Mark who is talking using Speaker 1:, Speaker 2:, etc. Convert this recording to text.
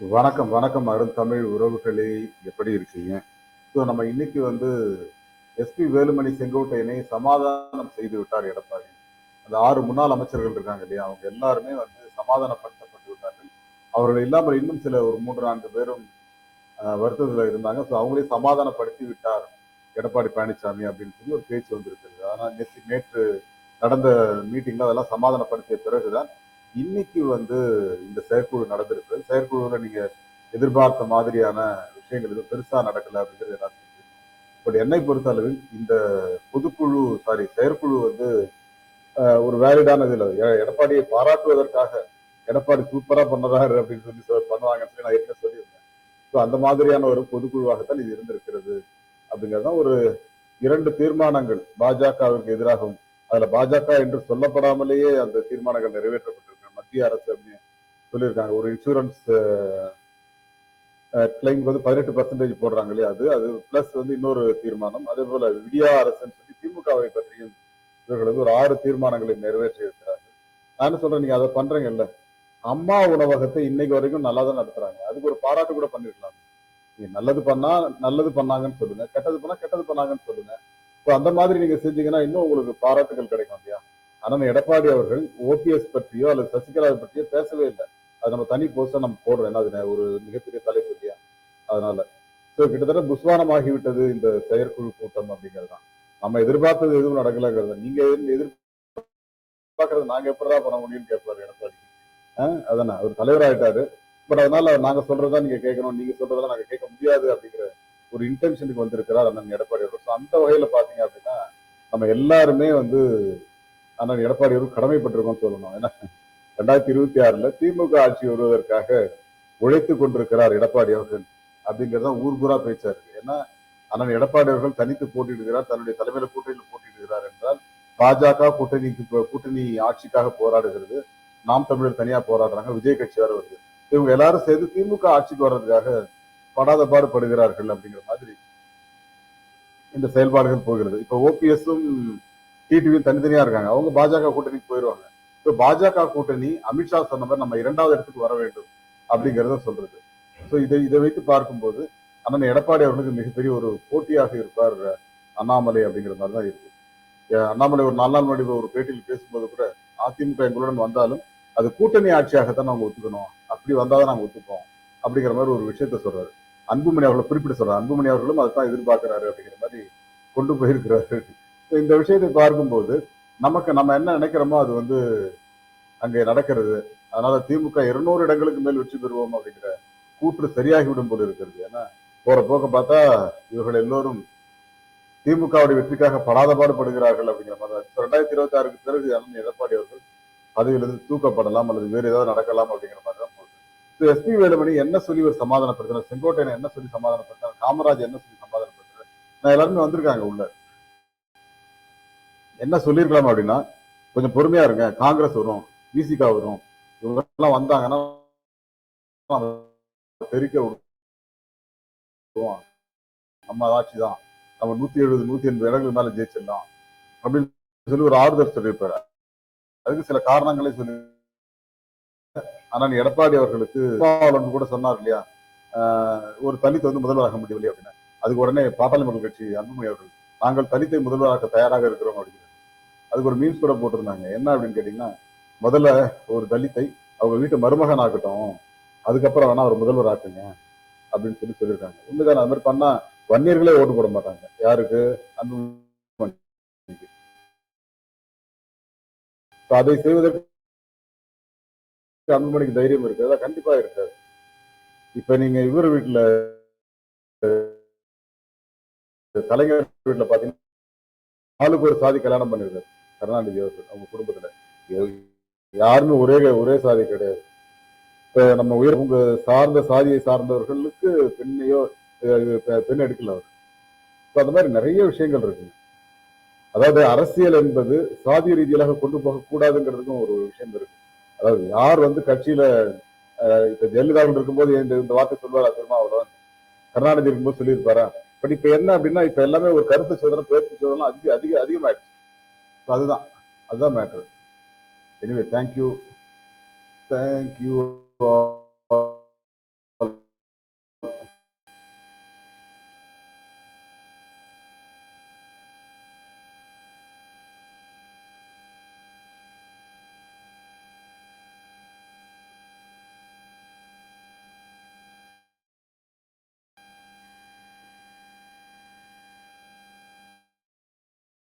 Speaker 1: வணக்கம் வணக்கம் அருந்தமிழ் உறவுகளே. எப்படி இருக்கீங்க? ஸோ நம்ம இன்னைக்கு வந்து எஸ்பி வேலுமணி செங்கோட்டையனை சமாதானம் செய்து விட்டார் எடப்பாடி. அந்த ஆறு முன்னாள் அமைச்சர்கள் இருக்காங்க இல்லையா? அவங்க எல்லாருமே வந்து சமாதானப்படுத்தப்பட்டு விட்டார்கள். அவர்கள் இல்லாமல் இன்னும் சில ஒரு மூன்று நான்கு பேரும் வருத்தத்தில் இருந்தாங்க. ஸோ அவங்களே சமாதானப்படுத்தி விட்டார் எடப்பாடி பழனிசாமி அப்படின்னு சொல்லி ஒரு பேச்சு வந்திருக்கிறது ஆனால் நேற்று நேற்று நடந்த மீட்டிங்ல அதெல்லாம் சமாதானப்படுத்திய பிறகுதான் இன்னைக்கு வந்து இந்த செயற்குழு நடந்திருக்கு. செயற்குழுவில் நீங்க எதிர்பார்த்த மாதிரியான விஷயங்கள் எதுவும் பெருசா நடக்கல அப்படிங்கிறது எல்லாத்துக்கும் பட் என்னை பொறுத்த அளவில் இந்த பொதுக்குழு சாரி செயற்குழு வந்து ஒரு வேலிடான இதில் எடப்பாடியை பாராட்டுவதற்காக எடப்பாடி சூப்பரா பண்ணதாரு அப்படின்னு சொல்லி பண்ணுவாங்கன்னு சொல்லி நான் ஏற்கனவே சொல்லியிருந்தேன். ஸோ அந்த மாதிரியான ஒரு பொதுக்குழுவாகத்தான் இது இருந்திருக்கிறது அப்படிங்கிறது ஒரு இரண்டு தீர்மானங்கள் பாஜகவிற்கு எதிராகவும் அதுல பாஜக என்று சொல்லப்படாமலேயே அந்த தீர்மானங்கள் நிறைவேற்றப்பட்டிருக்கு. மத்திய அரசு அப்படின்னு சொல்லியிருக்காங்க. ஒரு இன்சூரன்ஸ் கிளைம் வந்து பதினெட்டு பர்சன்டேஜ் போடுறாங்க இல்லையா அது? அது பிளஸ் வந்து இன்னொரு தீர்மானம். அதே போல விடியா அரசுன்னு சொல்லி திமுகவை பற்றியும் இவர்கள் வந்து ஒரு ஆறு தீர்மானங்களை நிறைவேற்றி இருக்கிறார்கள். நான் என்ன சொல்றேன் நீங்க அதை பண்றீங்கல்ல? அம்மா உணவகத்தை இன்னைக்கு வரைக்கும் நல்லா தான் நடத்துறாங்க. அதுக்கு ஒரு பாராட்டு கூட பண்ணிருக்கலாம். நீங்க நல்லது பண்ணா நல்லது பண்ணாங்கன்னு சொல்லுங்க. கெட்டது பண்ணா கெட்டது பண்ணாங்கன்னு சொல்லுங்க. இப்போ அந்த மாதிரி நீங்க செஞ்சீங்கன்னா இன்னும் உங்களுக்கு பாராட்டுகள் கிடைக்கும் இல்லையா? ஆனால் எடப்பாடி அவர்கள் ஓபிஎஸ் பற்றியோ அல்லது சசிகலாவை பற்றியோ பேசவே இல்லை. அது நம்ம தனி போஸ்டா நம்ம போடுறோம். ஏன்னா அது ஒரு மிகப்பெரிய தலைப்பு இல்லையா அதனால. ஸோ கிட்டத்தட்ட புஸ்வானமாகிவிட்டது இந்த செயற்குழு கூட்டம் அப்படிங்கிறது தான் நம்ம எதிர்பார்த்தது எதுவும் நடக்கலங்கிறது நீங்க எதிர்பார்க்கறது நாங்க எப்படிதான் பண்ண முடியும்னு கேட்பாரு எடப்பாடி. ஆஹ் அதானே அவர் தலைவராயிட்டாரு பட் அதனால நாங்க சொல்றதா நீங்க கேட்கணும் நீங்க சொல்றதா நாங்க கேட்க முடியாது அப்படிங்கிற ஒரு இன்டென்ஷனுக்கு வந்திருக்கிறார் அண்ணன் எடப்பாடி அவர்கள். அந்த வகையில பாத்தீங்க அப்படின்னா நம்ம எல்லாருமே வந்து ஆனால் எடப்பாடி அவர்கள் கடமைப்பட்டிருக்கோம் சொல்லணும். ஏன்னா ரெண்டாயிரத்தி இருபத்தி ஆறுல திமுக ஆட்சி வருவதற்காக உழைத்து கொண்டிருக்கிறார் எடப்பாடி அவர்கள் அப்படிங்கிறது தான் ஊர் பூரா பேச்சா இருக்கு ஏன்னா ஆனால் எடப்பாடி அவர்கள் தனித்து போட்டியிடுகிறார் தன்னுடைய தலைமையில கூட்டணியில் போட்டியிடுகிறார் என்றால் பாஜக கூட்டணிக்கு கூட்டணி ஆட்சிக்காக போராடுகிறது. நாம் தமிழர் தனியா போராடுறாங்க விஜய் கட்சி வேற வருது. இவங்க எல்லாரும் சேர்ந்து திமுக ஆட்சிக்கு வர்றதுக்காக படாத பாடுபடுகிறார்கள் அப்படிங்கிற மாதிரி இந்த செயல்பாடுகள் போகிறது. இப்ப ஓபிஎஸும் டிடிவியும் தனித்தனியா இருக்காங்க. அவங்க பாஜக கூட்டணிக்கு போயிருவாங்க. ஸோ பாஜக கூட்டணி அமித்ஷா சொன்ன மாதிரி நம்ம இரண்டாவது இடத்துக்கு வர வேண்டும் அப்படிங்கறத சொல்றது. ஸோ இதை இதை வைத்து பார்க்கும்போது அண்ணன் எடப்பாடி அவர்களுக்கு மிகப்பெரிய ஒரு போட்டியாக இருப்பார் அண்ணாமலை அப்படிங்கிற மாதிரி தான் இருக்கு. அண்ணாமலை ஒரு நாலு நாள் முன்னாடி ஒரு பேட்டியில் பேசும்போது கூட அதிமுக எங்களுடன் வந்தாலும் அது கூட்டணி ஆட்சியாகத்தான் நாங்கள் ஒத்துக்கணும். அப்படி வந்தாதான் நாங்க ஒத்துப்போம் அப்படிங்கிற மாதிரி ஒரு விஷயத்த சொல்றாரு. அன்புமணி அவர்களை குறிப்பிட்டு சொல்றாரு. அன்புமணி அவர்களும் அதைத்தான் எதிர்பார்க்கிறாரு அப்படிங்கிற மாதிரி கொண்டு போயிருக்கிறாரு. இந்த விஷயத்தை பார்க்கும்போது நமக்கு நம்ம என்ன நினைக்கிறோமோ அது வந்து அங்கே நடக்கிறது. அதனால திமுக இருநூறு இடங்களுக்கு மேல் வெற்றி பெறுவோம் அப்படிங்கிற கூற்று சரியாகிவிடும் போல இருக்கிறது. ஏன்னா போற போக்க பார்த்தா இவர்கள் எல்லோரும் திமுகவுடைய வெற்றிக்காக படாத பாடுபடுகிறார்கள் அப்படிங்கிற மாதிரி தான். ரெண்டாயிரத்தி இருபத்தி ஆறுக்கு பிறகு எடப்பாடி அவர்கள் பதவியிலிருந்து தூக்கப்படலாம் அல்லது வேறு ஏதாவது நடக்கலாம் அப்படிங்கிற மாதிரி தான் போகுது. ஸோ எஸ்பி வேலுமணி என்ன சொல்லி ஒரு சமாதானப்படுத்தினார்? செங்கோட்டையன் என்ன சொல்லி சமாதானப்படுத்தினார்? காமராஜ் என்ன சொல்லி சமாதானப்படுத்தினார்? நான் எல்லாருமே வந்திருக்காங்க உள்ள. என்ன சொல்லியிருக்கலாம் அப்படின்னா கொஞ்சம் பொறுமையா இருங்க. காங்கிரஸ் வரும் விசிகா வரும். இவங்க எல்லாம் வந்தாங்கன்னா பெருக்க விடுவோம். நம்ம ஆட்சி தான். நம்ம நூத்தி எழுபது நூத்தி எண்பது இடங்கள் மேல ஜெயிச்சிடலாம். அப்படின்னு சொல்லி ஒரு ஆறுதல் சொல்லியிருப்பாரு. அதுக்கு சில காரணங்களே சொல்லி ஆனால் எடப்பாடி அவர்களுக்கு கூட சொன்னார் இல்லையா? ஆஹ் ஒரு தலித் வந்து முதல்வராக முடியவில்லை அப்படின்னு. அதுக்கு உடனே பாட்டாளி மக்கள் கட்சி அன்புமணி அவர்கள் நாங்கள் தலித்தை முதல்வராக தயாராக இருக்கிறோம் அப்படின்னு அதுக்கு ஒரு மீன்ஸ் கூட போட்டிருந்தாங்க. என்ன அப்படின்னு கேட்டீங்கன்னா முதல்ல ஒரு தலித்தை அவங்க வீட்டு மருமகன் ஆகட்டும் அதுக்கப்புறம் வேணா அவர் முதல்வர் ஆக்குங்க அப்படின்னு சொல்லி சொல்லியிருக்காங்க. உண்மைதான் அது மாதிரி பண்ணா வன்னியர்களே ஓட்டு போட மாட்டாங்க. யாருக்கு? அதை செய்வதற்கு அன்புமணிக்கு தைரியம் இருக்கு. கண்டிப்பா இருக்காது. இப்ப நீங்க இவர் வீட்டுல கலைஞர் வீட்டுல பாத்தீங்கன்னா ஆளுக்கு ஒரு சாதி கல்யாணம் பண்ணிருக்காரு. கருணாநிதி அவர்கள் அவங்க குடும்பத்துல. யாருமே ஒரே ஒரே சாதி கிடையாது. இப்ப நம்ம உயர் உங்க சார்ந்த சாதியை சார்ந்தவர்களுக்கு பெண்ணையோ பெண் எடுக்கல அவர். இப்ப அந்த மாதிரி நிறைய விஷயங்கள் இருக்கு அதாவது அரசியல் என்பது சாதி ரீதியாக கொண்டு போக கூடாதுங்கிறதுக்கும் ஒரு விஷயம் இருக்கு. அதாவது யார் வந்து கட்சியில இப்ப ஜெயலலிதா இருக்கும்போது இந்த இந்த வார்த்தை சொல்வாரா திருமாவளவன் கருணாநிதி இருக்கும்போது சொல்லியிருப்பாரா? பட் இப்ப என்ன அப்படின்னா இப்ப எல்லாமே ஒரு கருத்து சோதனை பேச்சு சோதனை அதிக அதிக அதிகமாயிடுச்சு. So அதுதான் அதுதான் மேட்ரு எனிவே தேங்க்யூ தேங்க்யூ